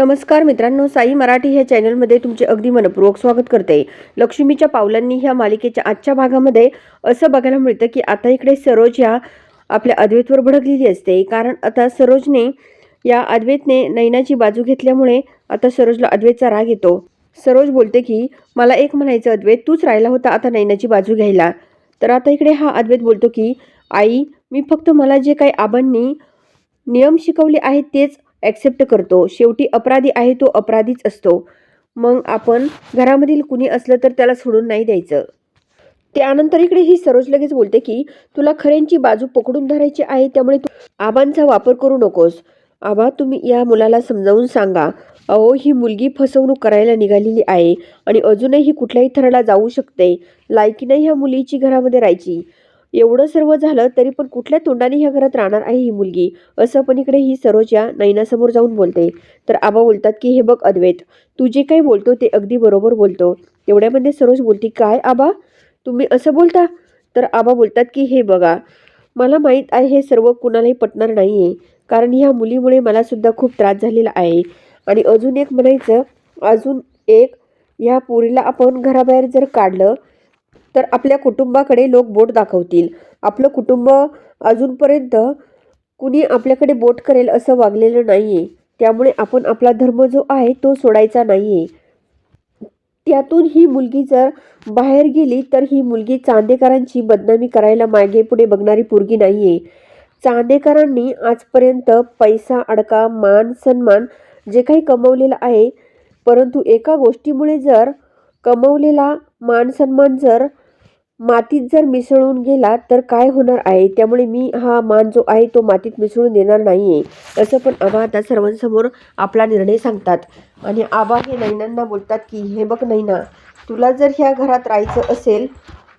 नमस्कार मित्रांनो साई मराठी ह्या चॅनलमध्ये तुमचे अगदी मनपूर्वक स्वागत करते. लक्ष्मीच्या पावलांनी ह्या मालिकेच्या आजच्या भागामध्ये असं बघायला मिळतं की आता इकडे सरोज ह्या आपल्या अद्वैतवर भडकलेली असते. कारण आता सरोजने या अद्वैतने नैनाची बाजू घेतल्यामुळे आता सरोजला अद्वैतचा राग येतो. सरोज बोलते की मला एक म्हणायचं अद्वैत तूच राहिला होता आता नैनाची बाजू घ्यायला. तर आता इकडे हा अद्वैत बोलतो की आई मी फक्त मला जे काही आबांनी नियम शिकवले आहेत तेच ॲक्सेप्ट करतो. शेवटी अपराधी आहे तो अपराधीच असतो. मग आपण घरामधील कुणी असलं तर त्याला सोडून नाही द्यायचं. त्यानंतर इकडे ही सरोज लगेच बोलते की तुला खऱ्यांची बाजू पकडून धरायची आहे त्यामुळे तू आबांचा वापर करू नकोस. आबा तुम्ही या मुलाला समजावून सांगा. अहो ही मुलगी फसवणूक करायला निघालेली आहे आणि अजूनही कुठल्याही थराला जाऊ शकते. लायकी नाही ह्या मुलीची घरामध्ये राहायची. एवढं सर्व झालं तरी पण कुठल्या तोंडाने ह्या घरात राहणार आहे ही मुलगी? असं पण इकडे ही सरोज या नैनासमोर जाऊन बोलते. तर आबा बोलतात की हे बघ अद्वैत तू जे काही बोलतो ते अगदी बरोबर बोलतो. तेवढ्यामध्ये सरोज बोलते काय आबा? तुम्ही असं बोलता? तर आबा बोलतात की हे बघा मला माहीत आहे हे सर्व कुणालाही पटणार नाही आहे कारण ह्या मुलीमुळे मला सुद्धा खूप त्रास झालेला आहे. आणि अजून एक म्हणायचं अजून एक ह्या पोरीला आपण घराबाहेर जर काढलं तर आपल्या कुटुंबाकडे लोक बोट दाखवतील. आपलं कुटुंब अजूनपर्यंत कुणी आपल्याकडे बोट करेल असं वागलेलं नाही आहे त्यामुळे आपण आपला धर्म जो आहे तो सोडायचा नाही आहे त्यातून ही मुलगी जर बाहेर गेली तर ही मुलगी चांदेकरांची बदनामी करायला मागे पुढे बघणारी पोरगी नाही आहे चांदेकरांनी आजपर्यंत पैसा अडका मान सन्मान जे काही कमवलेलं आहे परंतु एका गोष्टीमुळे जर कमवलेला मान सन्मान जर मातीत जर मिसळून गेला तर काय होणार आहे? त्यामुळे मी हा मान जो आहे तो मातीत मिसळून देणार नाही आहे असं पण आबा आता सर्वांसमोर आपला निर्णय सांगतात. आणि आबा हे नैनांना बोलतात की हे बघ नैना तुला जर ह्या घरात राहायचं असेल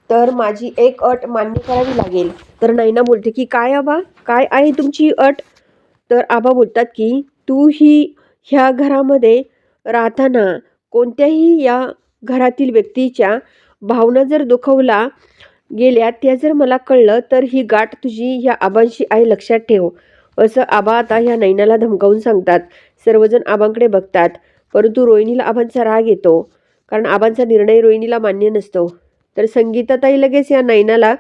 तर माझी एक अट मान्य करावी लागेल. तर नैना बोलते की काय आबा? काय आहे तुमची अट? तर आबा बोलतात की तू ही ह्या घरामध्ये राहताना कोणत्याही या घरातील व्यक्तीच्या भावना जर दुखवला गेल्या त्या जर मला कळलं तर ही गाठ तुझी ह्या आबांशी आहे लक्षात ठेव. असं आबा आता ह्या नैनाला धमकावून सांगतात. सर्वजण आबांकडे बघतात. परंतु रोहिणीला आबांचा राग येतो. कारण आबांचा निर्णय रोहिणीला मान्य नसतो. तर संगीताताई लगेच या नैनाला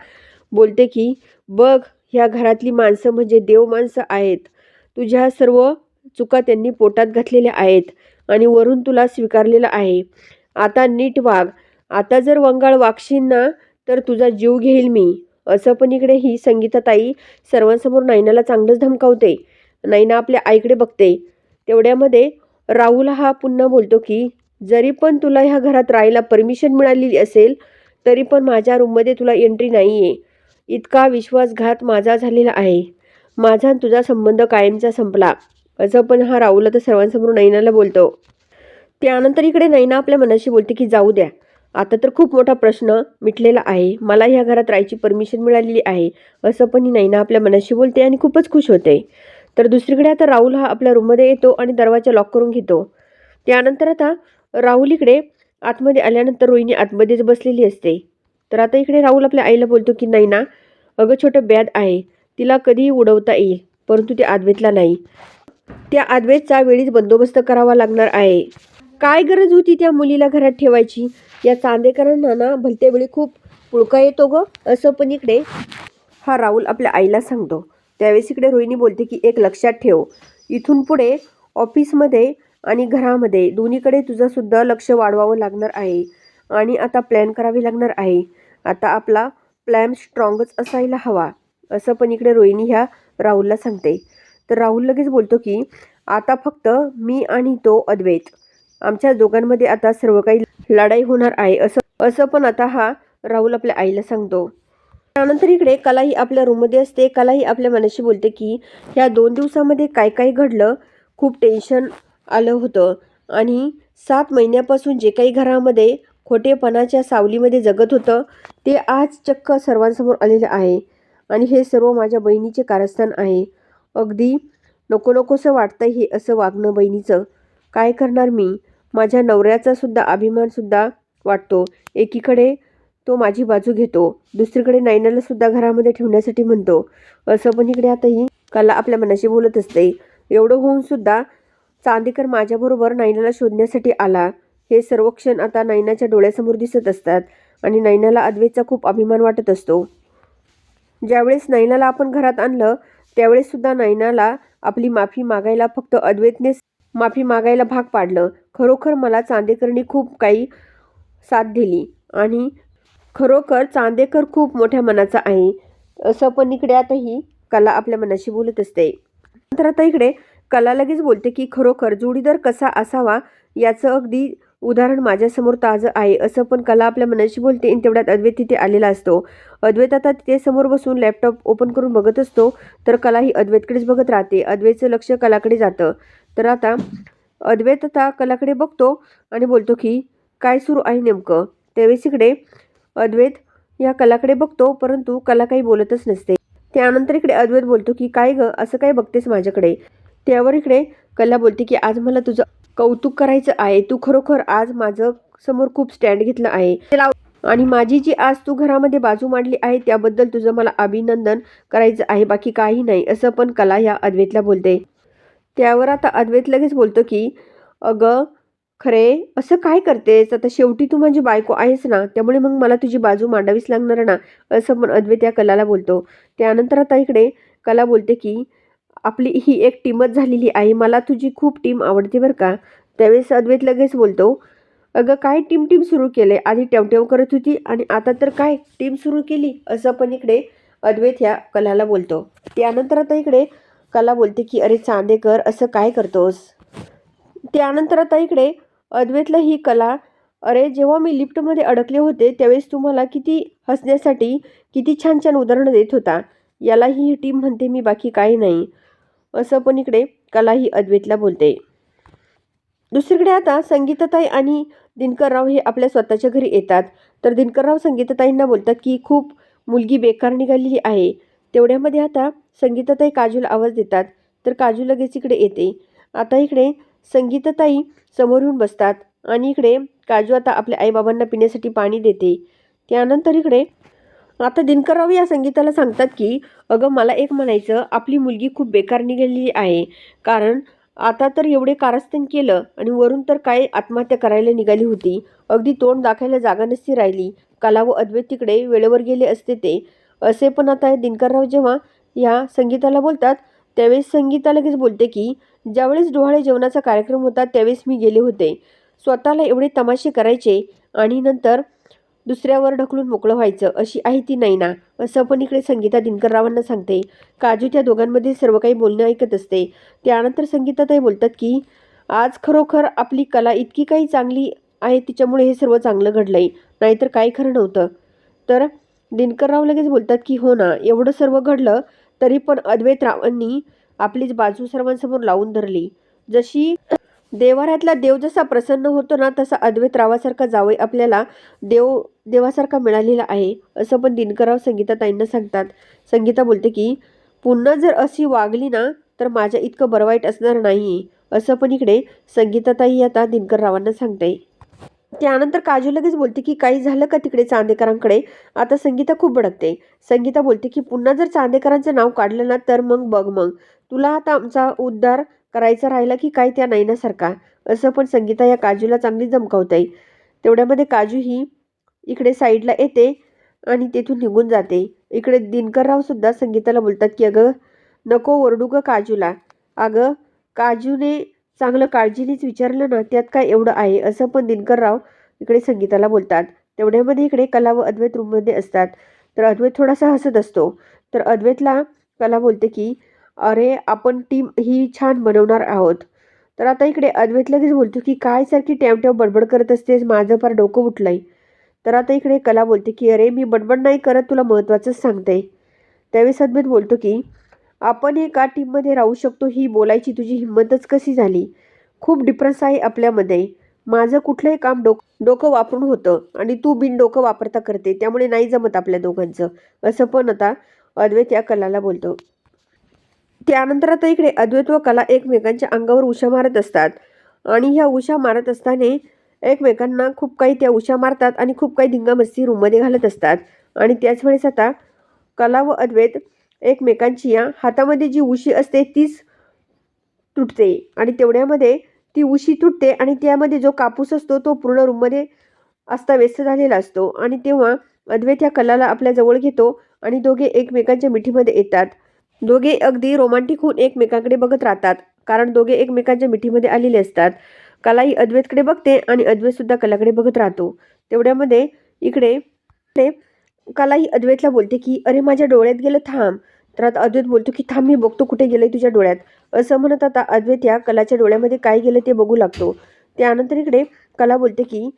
बोलते की बघ ह्या घरातली माणसं म्हणजे देव माणसं आहेत. तुझ्या सर्व चुका त्यांनी पोटात घातलेल्या आहेत आणि वरून तुला स्वीकारलेलं आहे. आता नीट वाघ आता जर वंगाळ वागशील ना तर तुझा जीव घेईल मी. असं पण इकडे ही संगीताताई सर्वांसमोर नैनाला चांगलंच धमकावते. नैना आपल्या आईकडे बघते. तेवढ्यामध्ये राहुल हा पुन्हा बोलतो की जरी पण तुला ह्या घरात राहायला परमिशन मिळालेली असेल तरी पण माझ्या रूममध्ये तुला एंट्री नाही आहे इतका विश्वासघात माझा झालेला आहे. माझा आणि तुझा संबंध कायमचा संपला. असं पण हा राहुल आता सर्वांसमोर नैनाला बोलतो. त्यानंतर इकडे नैना आपल्या मनाशी बोलते की जाऊ द्या. आता तर खूप मोठा प्रश्न मिटलेला आहे. मला ह्या घरात राहायची परमिशन मिळालेली आहे. असं पण ही ना आपल्या मनाशी बोलते आणि खूपच खुश होते. तर दुसरीकडे आता राहुल हा आपल्या रूममध्ये येतो आणि दरवाजा लॉक करून घेतो. त्यानंतर आता राहुल इकडे आतमध्ये आल्यानंतर रोहिणी आतमध्येच बसलेली असते. तर आता इकडे राहुल आपल्या आईला बोलतो की नाही ना अगं छोटं बॅद आहे. तिला कधीही उडवता येईल परंतु ते आदवेतला नाही. त्या आदवेतचा वेळीच बंदोबस्त करावा लागणार आहे. काय गरज होती त्या मुलीला घरात ठेवायची? या चांदेकरांना ना भलत्या वेळी खूप पुळका येतो ग. असं पण इकडे हा राहुल आपल्या आईला सांगतो. त्यावेळेस इकडे रोहिणी बोलते की एक लक्षात ठेव. इथून पुढे ऑफिसमध्ये आणि घरामध्ये दोन्हीकडे तुझंसुद्धा लक्ष वाढवावं लागणार आहे आणि आता प्लॅन करावी लागणार आहे. आता आपला प्लॅन स्ट्रॉंगच असायला हवा. असं पण इकडे रोहिणी ह्या राहुलला सांगते. तर राहुल लगेच बोलतो की आता फक्त मी आणि तो अद्वैत. आमच्या दोघांमध्ये आता सर्व काही लढाई होणार आहे असं असं पण आता हा राहुल आपल्या आईला सांगतो. त्यानंतर इकडे कलाही आपल्या रूममध्ये असते. कलाही आपल्या मनाशी बोलते की ह्या दोन दिवसामध्ये काय काय घडलं? खूप टेन्शन आलं होतं. आणि सात महिन्यापासून जे काही घरामध्ये खोटेपणाच्या सावलीमध्ये जगत होतं ते आज चक्क सर्वांसमोर आलेलं आहे. आणि हे सर्व माझ्या बहिणीचे कारस्थान आहे. अगदी नको नकोसं वाटतं हे असं वागणं बहिणीचं. काय करणार मी? माझ्या नवऱ्याचासुद्धा अभिमानसुद्धा वाटतो. एकीकडे तो माझी बाजू घेतो. दुसरीकडे नायनालासुद्धा घरामध्ये ठेवण्यासाठी म्हणतो. असं पण इकडे आता ही कला आपल्या मनाशी बोलत असते. एवढं होऊन सुद्धा चांदेकर माझ्याबरोबर नैनाला शोधण्यासाठी आला. हे सर्व क्षण आता नैनाच्या डोळ्यासमोर दिसत असतात आणि नैनाला अद्वैतचा खूप अभिमान वाटत असतो. ज्यावेळेस नैनाला आपण घरात आणलं त्यावेळेस सुद्धा नैनाला आपली माफी मागायला फक्त अद्वैतनेच माफी मागायला भाग पाडलं. खरोखर मला चांदेकरनी खूप काही साथ दिली. आणि खरोखर चांदेकर खूप मोठ्या मनाचा आहे. असं पण इकडे आताही कला आपल्या मनाशी बोलत असते. नंतर आता इकडे कला लगेच बोलते की खरोखर जोडीदार कसा असावा याचं अगदी उदाहरण माझ्यासमोर ताजं आहे. असं पण कला आपल्या मनाशी बोलते आणि तेवढ्यात अद्वैत तिथे आलेला असतो. अद्वैत आता तिथे समोर बसून लॅपटॉप ओपन करून बघत असतो. तर कला ही अद्वैतकडेच बघत राहते. अद्वैतचं लक्ष कलाकडे जातं. तर आता अद्वैतता कलाकडे बघतो आणि बोलतो की काय सुरू आहे नेमकं? त्यावेळेस इकडे अद्वैत या कलाकडे बघतो परंतु कला काही बोलतच नसते. त्यानंतर इकडे अद्वैत बोलतो की काय ग असं काय बघतेस माझ्याकडे? त्यावर इकडे कला बोलते की आज मला तुझं कौतुक करायचं आहे. तू खरोखर आज माझं समोर खूप स्टँड घेतलं आहे. आणि माझी जी आज तू घरामध्ये बाजू मांडली आहे त्याबद्दल तुझं मला अभिनंदन करायचं आहे. बाकी काही नाही. असं पण कला या अद्वैतला बोलते. त्यावर आता अद्वैत लगेच बोलतो की अगं खरे असं काय करतेस? आता शेवटी तू माझी बायको आहेस ना त्यामुळे मग मला तुझी बाजू मांडावीच लागणार ना? असं पण अद्वैत या कलाला बोलतो. त्यानंतर आता इकडे कला बोलते की आपली ही एक टीमच झालेली आहे मला तुझी खूप टीम आवडते बरं का. त्यावेळेस अद्वैत लगेच बोलतो अगं काय टीम टीम सुरू केले आधी टेवटेव करत होती आणि आता तर काय टीम सुरू केली? असं पण इकडे अद्वैत ह्या कलाला बोलतो. त्यानंतर आता इकडे कला बोलते की अरे चांदेकर असं काय करतोस? त्यानंतर आता इकडे अद्वैतला ही कला अरे जेव्हा मी लिफ्टमध्ये अडकले होते त्यावेळेस तुम्हाला किती हसण्यासाठी किती छान छान उदाहरणं देत होता. याला ही टीम म्हणते मी बाकी काही नाही. असं पण इकडे कला ही अद्वैतला बोलते. दुसरीकडे आता संगीताताई आणि दिनकरराव हे आपल्या स्वतःच्या घरी येतात. तर दिनकरराव संगीताताईंना बोलतात की खूप मुलगी बेकार निघालेली आहे. तेवढ्यामध्ये आता संगीताताई काजूला आवाज देतात. तर काजू लगेच इकडे येते. आता इकडे संगीताताई समोर येऊन बसतात आणि इकडे काजू आता आपल्या आईबाबांना पिण्यासाठी पाणी देते. त्यानंतर इकडे आता दिनकरराव या संगीताला सांगतात की अगं मला एक म्हणायचं आपली मुलगी खूप बेकार निघालेली आहे. कारण आता तर एवढे कारस्थान केलं आणि वरून तर काय आत्महत्या करायला निघाली होती. अगदी तोंड दाखायला जागा नसती राहिली. कला व अद्वैत तिकडे वेळेवर गेले असते ते. असे पण आता दिनकरराव जेव्हा या संगीताला बोलतात त्यावेळेस संगीता लगेच बोलते की ज्यावेळेस डोहाळे जेवणाचा कार्यक्रम होता त्यावेळेस मी गेले होते. स्वतःला एवढे तमाशे करायचे आणि नंतर दुसऱ्यावर ढकलून मोकळं व्हायचं अशी आहे ती नाही ना? असं पण इकडे संगीता दिनकररावांना सांगते. काजू त्या दोघांमध्ये सर्व काही बोलणं ऐकत असते. त्यानंतर संगीताताई बोलतात की आज खरोखर आपली कला इतकी काही चांगली आहे तिच्यामुळे हे सर्व चांगलं घडलं आहे नाहीतर काही खरं नव्हतं. तर दिनकरराव लगेच बोलतात की हो ना एवढं सर्व घडलं तरी पण अद्वैतरावांनी आपलीच बाजू सर्वांसमोर लावून धरली. जशी देवाऱ्यातला देव जसा प्रसन्न होतो ना तसा अद्वैत रावासारखा जावई आपल्याला देव देवासारखा मिळालेला आहे असं पण दिनकरराव संगीताताईंना सांगतात. संगीता बोलते की पुन्हा जर अशी वागली ना तर माझ्या इतकं बरं वाईट असणार नाही असं पण इकडे संगीताताई आता दिनकररावांना सांगते. त्यानंतर काजू लगेच बोलते की काही झालं का तिकडे चांदेकरांकडे? आता संगीता खूप भडकते. संगीता बोलते की पुन्हा जर चांदेकरांचं नाव काढलं ना तर मग बघ मग. तुला आता आमचा उद्धार करायचा राहिला की काय त्या नैनासारखा असं पण संगीता या काजूला चांगली जमकावते तेवढ्यामध्ये काजू ही इकडे साईडला येते आणि तेथून निघून जाते. इकडे दिनकरराव सुद्धा संगीताला बोलतात की अगं नको ओरडू ग काजूला. अगं काजूने चांगलं काळजीनेच विचारलं ना त्यात काय एवढं आहे? असं पण दिनकरराव इकडे संगीताला बोलतात. तेवढ्यामध्ये इकडे कला व अद्वैत रूममध्ये असतात. तर अद्वैत थोडासा हसत असतो. तर अद्वैतला कला बोलते की अरे आपण टीम ही छान बनवणार आहोत. तर आता इकडे अद्वैत लगेच बोलतो की काय सारखी टॅव बडबड करत असतेस? माझं फार डोकं उठलंय. तर आता इकडे कला बोलते की अरे मी बडबड नाही करत तुला महत्त्वाचंच सांगते. त्यावेळेस अद्वैत बोलतो की आपण एका टीममध्ये राहू शकतो ही बोलायची तुझी हिंमतच कशी झाली? खूप डिफरन्स आहे आपल्यामध्ये. माझं कुठलंही काम डोक डोकं वापरून होतं आणि तू बिन डोकं वापरता करते त्यामुळे नाही जमत आपल्या दोघांचं. असं पण आता अद्वैत या कलाला बोलतो. त्यानंतर आता इकडे अद्वैत व कला एकमेकांच्या अंगावर उशा मारत असतात. आणि ह्या उशा मारत असताना एकमेकांना खूप काही त्या उशा मारतात आणि खूप काही धिंगामस्ती रूममध्ये घालत असतात. आणि त्याच वेळेस आता कला व अद्वैत एकमेकांची या हातामध्ये जी उशी असते तीच तुटते. आणि तेवढ्यामध्ये ती उशी तुटते आणि त्यामध्ये जो कापूस असतो तो पूर्ण रूममध्ये अस्ताव्यस्त झालेला असतो. आणि तेव्हा अद्वैत या कलाला आपल्या जवळ घेतो आणि दोघे एकमेकांच्या मिठीमध्ये येतात. दोघे अगदी रोमांटिक होऊन एकमेकांकडे बघत राहतात कारण दोघे एकमेकांच्या मिठीमध्ये आलेले असतात. कला ही अद्वैतकडे बघते आणि अद्वैत सुद्धा कलाकडे बघत राहतो. तेवढ्यामध्ये इकडे कलाही अद्वैतला बोलते की अरे माझ्या डोळ्यात गेलं थांब. तर आता अद्वैत बोलतो की थांब मी बघतो कुठे गेलं तुझ्या डोळ्यात. असं म्हणत आता अद्वैत या कलाच्या डोळ्यामध्ये काय गेलं ते बघू लागतो. त्यानंतर इकडे कला बोलते की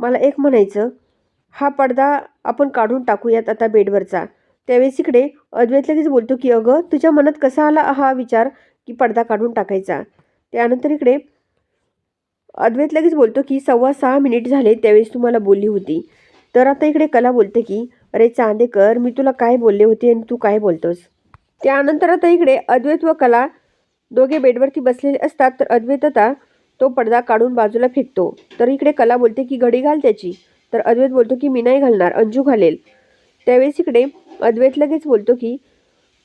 मला एक म्हणायचं हा पडदा आपण काढून टाकूयात आता बेडवरचा. त्यावेळेस इकडे अद्वैत लगेच बोलतो की अगं तुझ्या मनात कसा आला हा विचार की पडदा काढून टाकायचा? त्यानंतर इकडे अद्वैत लगेच बोलतो की सव्वा सहा मिनिट झाले त्यावेळेस तू मला बोलली होती. तर आता इकडे कला बोलते की अरे चांदेकर मी तुला काय बोलले होते आणि तू काय बोलतोस? त्यानंतर आता इकडे अद्वैत व कला दोघे बेडवरती बसलेले असतात तर अद्वैत आता तो पडदा काढून बाजूला फेकतो. तर इकडे कला बोलते की घडी घाल त्याची. तर अद्वैत बोलतो की मी नाही घालणार अंजू घालेल. त्यावेळेस इकडे अद्वैत लगेच बोलतो की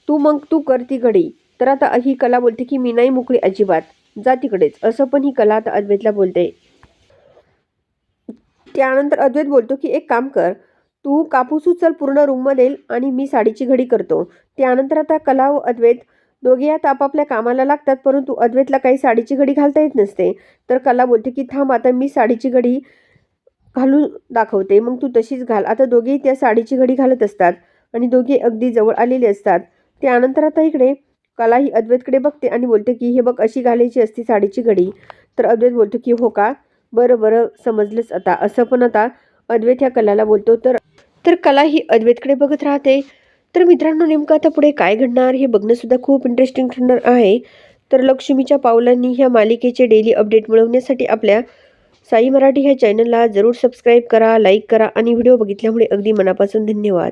तू मग तू कर ती घडी. तर आता ही कला बोलते की मी नाही मोकळी अजिबात जा तिकडेच. असं पण ही कला आता अद्वैतला बोलते. त्यानंतर अद्वैत बोलतो की एक काम कर तू कापूस उचल पूर्ण रूममध्ये आणि मी साडीची घडी करतो. त्यानंतर आता कला व अद्वैत दोघे आता आपापल्या कामाला लागतात परंतु अद्वैतला काही साडीची घडी घालता येत नसते. तर कला बोलते की थांब आता मी साडीची घडी घालून दाखवते. मग तू तशीच घाल. आता दोघेही त्या साडीची घडी घालत असतात आणि दोघे अगदी जवळ आलेले असतात. त्यानंतर आता इकडे कला ही अद्वैतकडे बघते आणि बोलते की हे बघ अशी घालायची असती साडीची घडी. तर अद्वैत बोलतो की हो का? बरं बरं समजलंच आता. असं पण आता अद्वैत ह्या कलाला बोलतो. तर तर कला ही अद्वैतकडे बघत राहते. तर मित्रांनो नेमकं आता पुढे काय घडणार हे बघणंसुद्धा खूप इंटरेस्टिंग ठरणार आहे. तर लक्ष्मीच्या पावलांनी ह्या मालिकेचे डेली अपडेट मिळवण्यासाठी आपल्या साई मराठी ह्या चॅनलला जरूर सबस्क्राईब करा लाईक करा आणि व्हिडिओ बघितल्यामुळे अगदी मनापासून धन्यवाद.